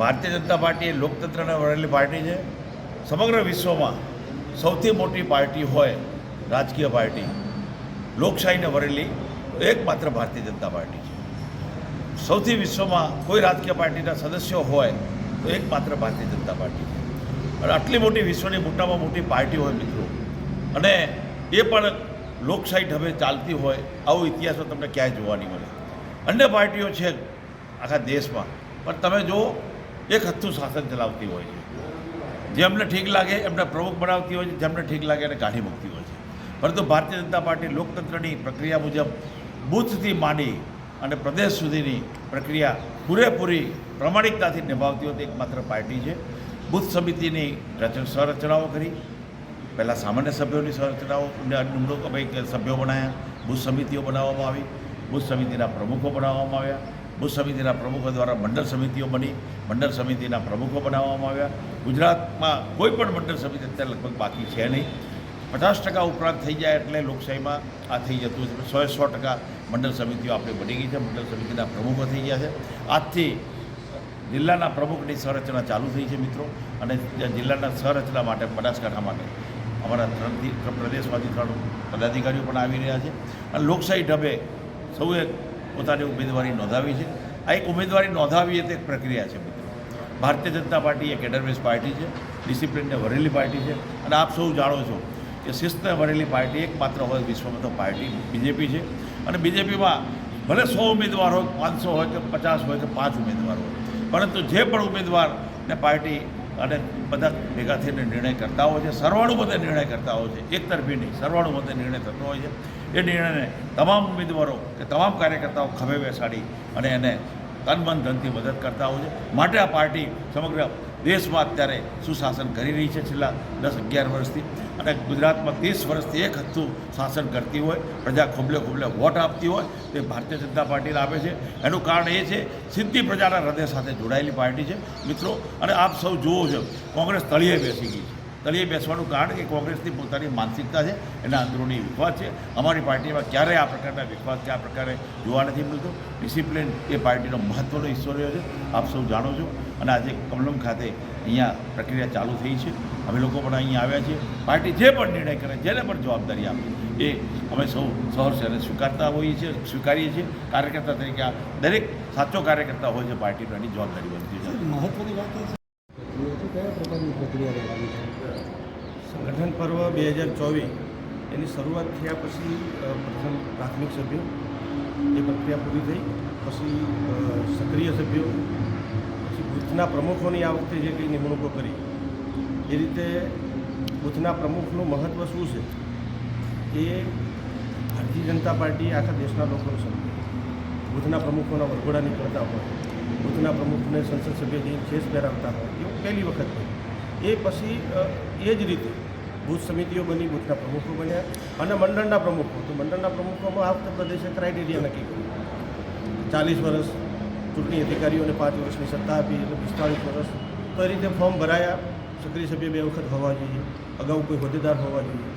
Bharatiya Janata party એ લોકતંત્રને વળેલી party છે. સમગ્ર વિશ્વમાં સૌથી મોટી પાર્ટી હોય રાજકીય પાર્ટી લોકશાહીને વરેલી એકમાત્ર ભારતીય જનતા પાર્ટી છે. સૌથી વિશ્વમાં કોઈ રાજકીય પાર્ટીના સદસ્યો હોય તો એકમાત્ર ભારતીય જનતા પાર્ટી છે. અને આટલી મોટી વિશ્વની મોટામાં મોટી પાર્ટી હોય મિત્રો. અને એ પણ લોકશાહી ઢબે ચાલતી હોય આવો ઇતિહાસો તમને ક્યાંય જોવા નહીં મળે. અન્ય પાર્ટીઓ છે આખા દેશમાં. પણ તમે જુઓ એક હથ્થું શાસન ચલાવતી હોય છે. જેમને ઠીક લાગે, એમને પ્રમુખ બનાવતી હોય છે જેમને ઠીક લાગે એને કાઢી મૂકતી હોય છે. પરંતુ ભારતીય જનતા પાર્ટી લોકતંત્રની પ્રક્રિયા મુજબ બૂથથી માંડી અને પ્રદેશ સુધીની પ્રક્રિયા પૂરેપૂરી પ્રમાણિકતાથી નિભાવતી હોતી એકમાત્ર પાર્ટી છે. બુથ સમિતિની રચના સંરચનાઓ કરી. પહેલાં સામાન્ય સભ્યોની સંરચનાઓ નિમણૂક ભાઈ સભ્યો બનાવ્યા બુથ સમિતિઓ બનાવવામાં આવી. બુથ સમિતિના પ્રમુખો બનાવવામાં આવ્યા. બૂથ સમિતિના પ્રમુખો દ્વારા મંડળ સમિતિઓ બની, મંડળ સમિતિના પ્રમુખો બનાવવામાં આવ્યા. ગુજરાતમાં કોઈ પણ મંડળ સમિતિ અત્યારે લગભગ બાકી છે નહીં. પચાસ ટકા ઉપરાંત થઈ જાય એટલે લોકશાહીમાં આ થઈ જતું છે. સો સો ટકા મંડળ સમિતિઓ આપણે બની ગઈ છે. મંડળ સમિતિના પ્રમુખો થઈ ગયા છે. આજથી જિલ્લાના પ્રમુખની સંરચના ચાલુ થઈ છે મિત્રો. અને જિલ્લાના સંરચના માટે બનાસકાંઠા માટે અમારા ત્રણથી પ્રદેશમાંથી ત્રણ પદાધિકારીઓ પણ આવી રહ્યા છે. અને લોકશાહી ઢબે સૌએ પોતાની ઉમેદવારી નોંધાવી છે. આ એક ઉમેદવારી નોંધાવી એ એક પ્રક્રિયા છે મિત્રો. ભારતીય જનતા પાર્ટી એક એડરવેસ પાર્ટી છે, ડિસિપ્લિનને વરેલી પાર્ટી છે. અને આપ સૌ જાણો છો કે શિસ્તને વરેલી પાર્ટી એકમાત્ર હોય વિશ્વમાં તો પાર્ટી બીજેપી છે. અને બીજેપીમાં ભલે સો ઉમેદવાર હોય, પાંચસો હોય કે પચાસ હોય કે પાંચ ઉમેદવાર હોય. પરંતુ જે પણ ઉમેદવારને પાર્ટી અને બધા ભેગા થઈને નિર્ણય કરતા હોય છે સરવાળુમતે નિર્ણય કરતા હોય છે, એક તરફી નહીં સરવાળુમતે નિર્ણય થતો હોય છે. એ નિર્ણયને તમામ ઉમેદવારો કે તમામ કાર્યકર્તાઓ ખભે બેસાડી અને એને તનમન ધનથી મદદ કરતા હોય છે. માટે આ પાર્ટી સમગ્ર દેશમાં અત્યારે સુશાસન કરી રહી છે છેલ્લા દસ અગિયાર વર્ષથી અને ગુજરાતમાં ત્રીસ વર્ષથી એક હથ્થું શાસન કરતી હોય, પ્રજા ખોબલે ખોબલે વોટ આપતી હોય, તે ભારતીય જનતા પાર્ટીને આપે છે. એનું કારણ એ છે સીધી પ્રજાના હૃદય સાથે જોડાયેલી પાર્ટી છે. મિત્રો, અને આપ સૌ જુઓ છો, કોંગ્રેસ તળિયે બેસી ગઈ છે. તળિયે બેસવાનું કારણ કે કોંગ્રેસની પોતાની માનસિકતા છે, એના અંદરૂની વિખવાદ છે. અમારી પાર્ટીમાં ક્યારેય આ પ્રકારના વિખવાદ કે આ પ્રકારે જોવા નથી મળતો. ડિસિપ્લિન એ પાર્ટીનો મહત્ત્વનો હિસ્સો રહ્યો છે, આપ સૌ જાણો છો. અને આજે કમલમ ખાતે અહીંયા પ્રક્રિયા ચાલુ થઈ છે. અમે લોકો પણ અહીંયા આવ્યા છીએ. પાર્ટી જે પણ નિર્ણય કરે, જેને પણ જવાબદારી આપે, એ અમે સૌ સહર્ષ એને સ્વીકારતા હોઈએ છીએ, સ્વીકારીએ છીએ. કાર્યકર્તા તરીકે આ દરેક સાચો કાર્યકર્તા હોય છે, પાર્ટીનો એની જવાબદારી બનતી છે મહત્વની વાત પ્રક્રિયા છે? સંગઠન પર્વ બે હજાર ચોવીસ, એની શરૂઆત થયા પછી પ્રથમ પ્રાથમિક સભ્યો, એ પ્રક્રિયા પૂરી થઈ, પછી સક્રિય સભ્યો, પછી બુથના પ્રમુખોની આ વખતે જે કંઈ નિમણૂકો કરી, એ રીતે બુથના પ્રમુખનું મહત્ત્વ શું છે? એ ભારતીય જનતા પાર્ટી આખા દેશના લોકોનું સમજે. બૂથના પ્રમુખોના વરઘોડા નીકળતા હોય, બૂથના પ્રમુખને સંસદ સભ્ય જઈને ખેસ પહેરાવતા હોય, એવું પહેલી વખત થયું એ પછી એ જ રીતે બૂથ સમિતિઓ બની, બૂથના પ્રમુખો બન્યા અને મંડળના પ્રમુખો. તો મંડળના પ્રમુખોમાં આ વખતે પ્રદેશે ક્રાઇટેરિયા નક્કી કર્યું ચાલીસ વર્ષ ચૂંટણી અધિકારીઓને પાંચ વર્ષની સત્તા આપી એટલે પિસ્તાળીસ વર્ષ તો એ રીતે ફોર્મ ભરાયા. સક્રિય સભ્ય બે વખત હોવા જોઈએ. અગાઉ કોઈ હોદ્દેદાર હોવા જોઈએ.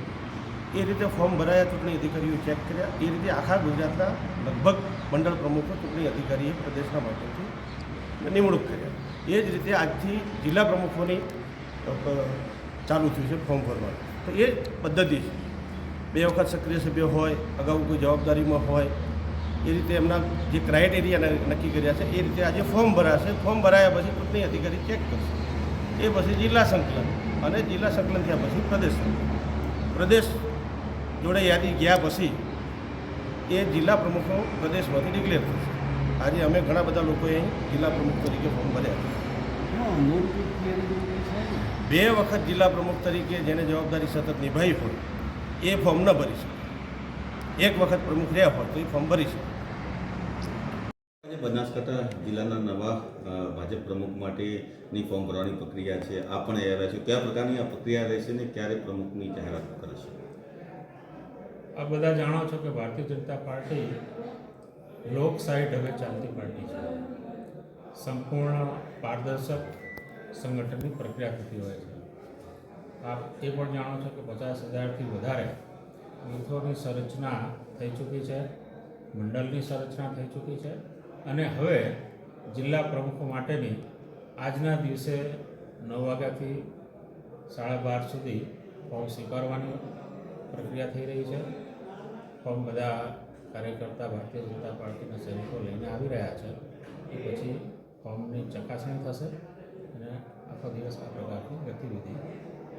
એ રીતે ફોર્મ ભરાયા, ચૂંટણી અધિકારીઓ ચેક કર્યા. એ રીતે આખા ગુજરાતના લગભગ મંડળ પ્રમુખો, ચૂંટણી અધિકારીએ પ્રદેશના માધ્યમથી નિમણૂક કર્યા એ જ રીતે આજથી જિલ્લા પ્રમુખોની ચાલુ થયું છે ફોર્મ ભરવાનું. તો એ પદ્ધતિ છે. બે વખત સક્રિય સભ્ય હોય, અગાઉ કોઈ જવાબદારીમાં હોય, એ રીતે એમના જે ક્રાઇટેરિયા નક્કી કર્યા છે, એ રીતે આજે ફોર્મ ભરાશે. ફોર્મ ભરાયા પછી ચૂંટણી અધિકારી ચેક કરશે. એ પછી જિલ્લા સંકલન અને જિલ્લા સંકલન થયા પછી પ્રદેશ પ્રદેશ જોડે યાદી ગયા પછી એ જિલ્લા પ્રમુખો પ્રદેશમાંથી ડિક્લેર થશે આજે અમે ઘણા બધા લોકોએ જિલ્લા પ્રમુખ તરીકે ફોર્મ ભર્યા? બે વખત જિલ્લા પ્રમુખ તરીકે જેને જવાબદારી સતત નિભાવી હોય એ ફોર્મ ન ભરી શકે. એક વખત પ્રમુખ રહ્યા હોય તો એ ફોર્મ ભરી શકે. આજે બનાસકાંઠા જિલ્લાના નવા ભાજપ પ્રમુખ માટેની ફોર્મ ભરવાની પ્રક્રિયા છે. આ પણ આવ્યા છો. કયા પ્રકારની આ પ્રક્રિયા રહેશે ને ક્યારે પ્રમુખની જાહેરાત કરશે? આ બધા જાણો છો કે ભારતીય જનતા પાર્ટી લોકશાહી ઢબે ચાલતી પાર્ટી છે. સંપૂર્ણ પારદર્શક સંગઠનની પ્રક્રિયા થતી હોય છે. આપ એ પણ જાણો છો કે પચાસ હજારથી વધારે બૂથોની સંરચના થઈ ચૂકી છે, મંડળની સંરચના થઈ ચૂકી છે અને હવે જિલ્લા પ્રમુખો માટેની આજના દિવસે નવ વાગ્યાથી સાડા બાર સુધી ફોર્મ સ્વીકારવાની પ્રક્રિયા થઈ રહી છે. ફોર્મ બધા કાર્યકર્તા ભારતીય જનતા પાર્ટીના સૈનિકો લઈને આવી રહ્યા છે. એ પછી ફોર્મની ચકાસણી થશે અને આખો દિવસ આ પ્રકારની ગતિવિધિ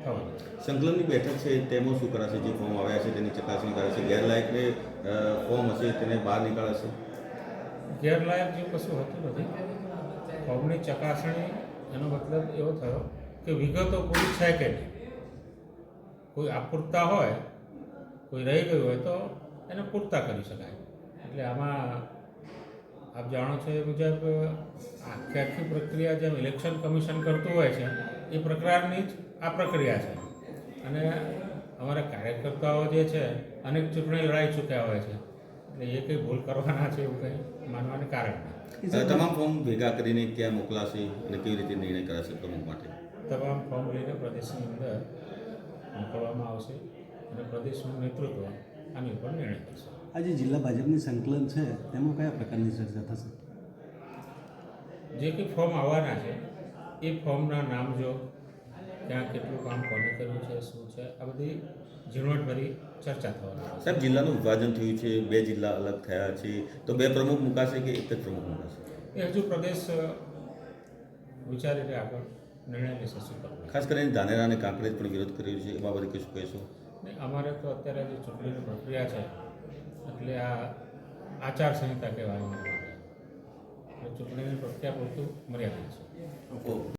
થવાની સંકલનની બેઠક છે તેમાં શું કરાશે? જે ફોર્મ આવ્યા છે તેની ચકાસણી કરાશે. ગેરલાયકને ફોર્મ હશે તેને બહાર નીકાળશે? ગેરલાયક જેવું કશું હોતું નથી. ફોર્મની ચકાસણી એનો મતલબ એવો થયો કે વિગતો પૂરી છે કે નહીં? કોઈ અપૂરતા હોય કોઈ રહી ગયું હોય તો એને પૂરતા કરી શકાય. એટલે આમાં આપ જાણો છો એ મુજબ આખી આખી પ્રક્રિયા જેમ ઇલેક્શન કમિશન કરતું હોય છે એ પ્રકારની જ આ પ્રક્રિયા છે. અને અમારા કાર્યકર્તાઓ જે છે અનેક ચૂંટણી લડાઈ ચૂક્યા હોય છે. એટલે એ કંઈ ભૂલ કરવાના છે એવું કંઈ માનવાનું કારણ તમામ ફોર્મ ભેગા કરીને ક્યાં મોકલાશે અને કેવી રીતે નિર્ણય કરાશે પ્રમુખ માટે? તમામ ફોર્મ લઈને પ્રદેશની અંદર મોકલવામાં આવશે. અને પ્રદેશનું નેતૃત્વ આની ઉપર નિર્ણય કરશે આજે જિલ્લા ભાજપની સંકલન છે તેમાં કયા પ્રકારની ચર્ચા થશે? જે કંઈ ફોર્મ આવવાના છે એ ફોર્મના નામ જો ત્યાં કેટલું કામ કોને કર્યું છે શું છે આ બધી ઝીણવટભરી ચર્ચા થવાની સાહેબ જિલ્લાનું વિભાજન થયું છે બે જિલ્લા અલગ થયા છે તો બે પ્રમુખ મુકાશે કે એક જ પ્રમુખ મુકાશે? એ હજુ પ્રદેશ વિચારી વિચારીને આગળ નિર્ણય લેશે શું ખાસ કરીને ધાનેરા અને કાંકરેજ પણ વિરોધ કર્યો છે એ બાબતે કશું કહેશો? ને અમારે તો અત્યારે જે ચૂંટણીની પ્રક્રિયા છે, એટલે આ આચારસંહિતા એટલે ચૂંટણીની પ્રક્રિયા પૂરતું મર્યાદિત છે.